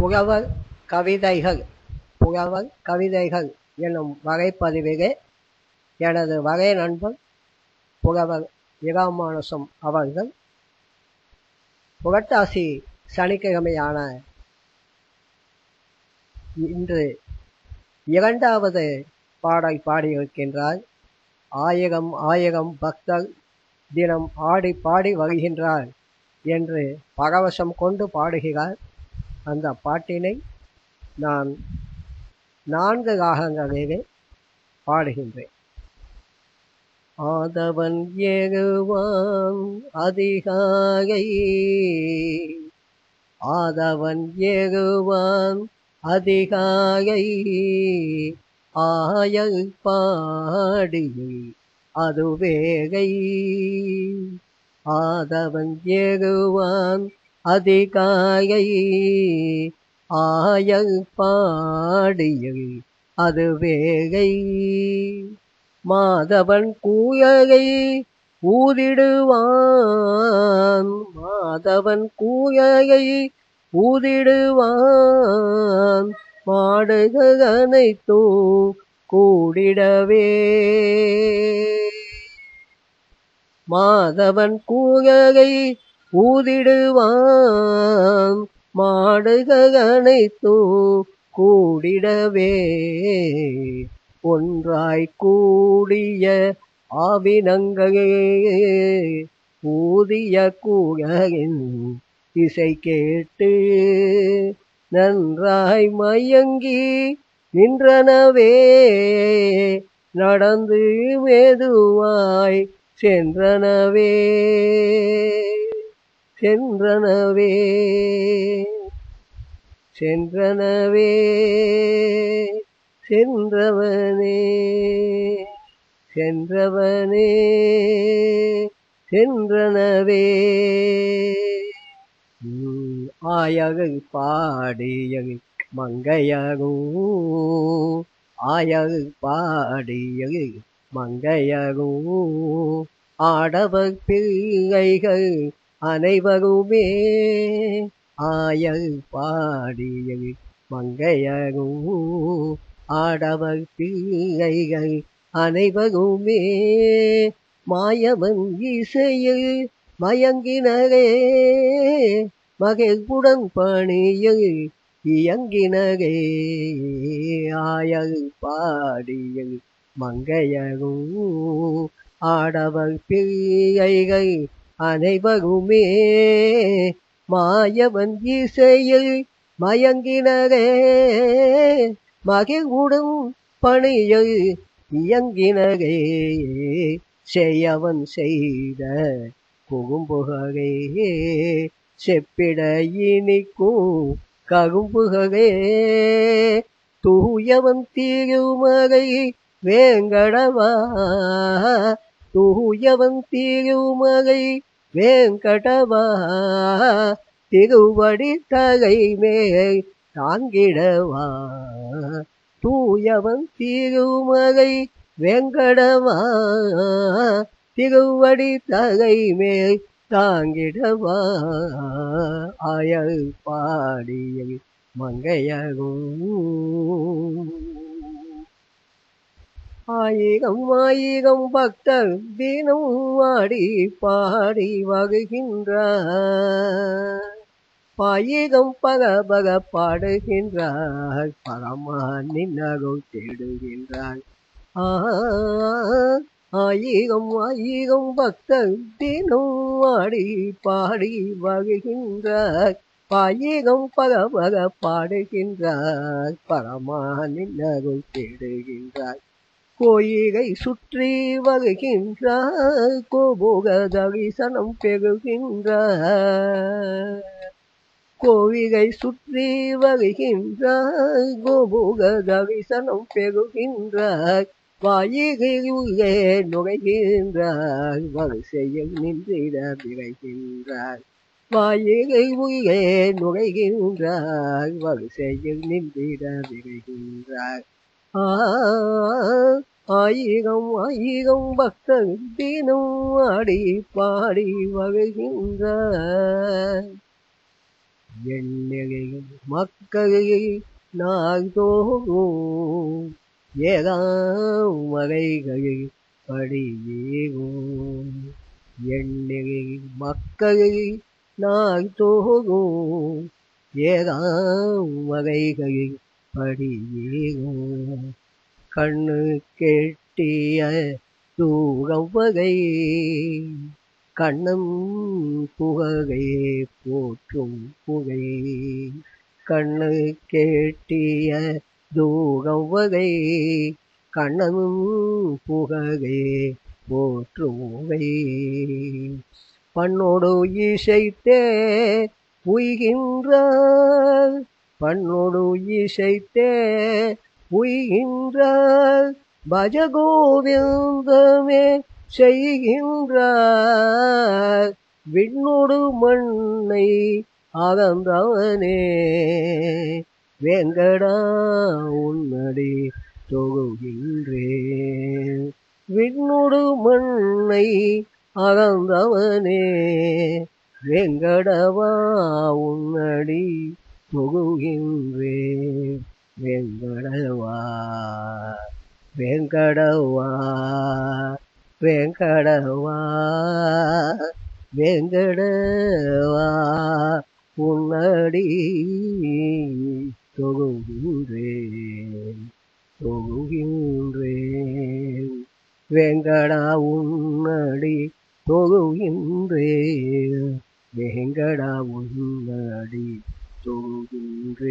புலவர் கவிதைகள் புலவர் கவிதைகள் என்னும் வகைப்பதிவிலே எனது வகை நண்பர் புலவர் இராமானுசம் அவர்கள். புரட்டாசி சனிக்கிழமையான இன்று இரண்டாவது பாடல் பாடியிருக்கின்றார். ஆயிரம் ஆயிரம் பக்தர் தினம் ஆடி பாடி வருகின்றார் என்று பரவசம் கொண்டு பாடுகிறார். அந்த பாட்டினை நான் நான்கு ராகங்களிலே பாடுகின்றேன். ஆதவன் ஏகுவான் அதிகாரை ஆதவன் ஏகுவான் அதிகாகை ஆயல் பாடியை அதுவேகை. ஆதவன் ஏகுவான் அதிகாயை ஆயல் அது வேகை. மாதவன் கூயகை ஊதிடுவான். மாதவன் கூயகை ஊதிடுவான். மாடுகள் அனைத்தும் கூடிடவே மாதவன் கூயகை ஊதிடுவான். மாடுகள் அனைத்தும் கூடிடவே. ஒன்றாய் கூடிய ஆவினங்களே ஊதிய கூகையின் இசை கேட்டு நன்றாய் மயங்கி நின்றனவே. நடந்து மெதுவாய் சென்றனவே. சென்றனவே. சென்றனவே. சென்றவனே. சென்றவனே. சென்றனவே. ஆயகு பாடிய மங்கையகும் ஆயகு பாடிய மங்கையகும் ஆடவ பிள்ளைகள் அனைவருமே ஆயகு பாடிய மங்கையகும் ஆடவர் பிள்ளைகள் அனைவருமே மாயவன் இசையில் மயங்கினரே மகிழ்வுடன் பணியில் இயங்கினரே. ஆயல் பாடியல் மங்கையரும் ஆடவர் பிள்ளைகள் அனைவருமே மாயவன் இசையில் மயங்கினரே. மகிழ்வுடன் பணியில் இயங்கினரே. செய்யவன் செய்த குறும்புகரே செப்பிட இனிக்கும் கரும்புகரே தூயவன் திருமகை வேங்கடவா. தூயவன் திருமகை வேங்கடவா திருவடி தகை மேல் தாங்கிடவா? தூயவன் திருமகை வெங்கடவா திருவடி தகை மேல் தாங்கிடவா? அயல் பாடிய மங்கையகும் ஆயிரம் ஆயிரம் பக்தர் தினம் ஆடி பாடி வருகின்றார் பாயிரம் பக பக பாடுகின்றார். பரமான் நின்னருள் தேடுகின்றார். ஆயிரம் ஆயிரம் பக்தர் தினம் ஆடி பாடி வருகின்றார் பாயிரம் பக பக பாடுகின்றார். பரமான் நின்னருள் தேடுகின்றார். கோயிலை சுற்றி வருகின்றார். கோபுக தரிசனம் பெறுகின்ற கோவிகை சுற்றி வருகின்ற கோபுக தரிசனம் பெறுகின்றார் வாயிலே நுழைகின்றார். வரிசையில் நின்றிட விரைகின்றார் வாயிலை உள்ளே நுழைகின்றார். வரிசையில் நின்றிட விரைகின்றார் ஆயிரம் ஆயிரம் பக்தர் தினம் ஆடி பாடி வருகின்ற எண்ணிகை மக்களை நாள்தோறும் ஏதாம் வகைகளில் படியேகும் எண்ணிகை மக்களை நாள்தோறும் ஏதாம் வகைகளில் படியேகும் கண்ணு கெட்டிய தூரம் வகை கண்ணம் புகழை போற்றும் புகை. கண்ணு கேட்டிய தூரம் வகை கண்ணனும் புகழை போற்றும் பண்ணோடு இசைத்தே உய்கின்றார் பண்ணோடு இசைத்தே உய்கின்றார். பஜகோவிந்தமே செய்கின்றார். விண்ணோடு மண்ணை அகந்தவனே வேங்கடா உன்னடி தொகுகின்றேன். விண்ணோடு மண்ணை அகந்தவனே வெங்கடவா உன்னடி முகுகின்றே வெங்கடவா வெங்கடவா வெங்கடவா வெங்கடவா உன்னடி தொகுகின்றேன் தொகுகின்றேன் வெங்கடா உன்னடி தொகுகின்றேன் வெங்கடா உன்னடி தொகுகின்றேன்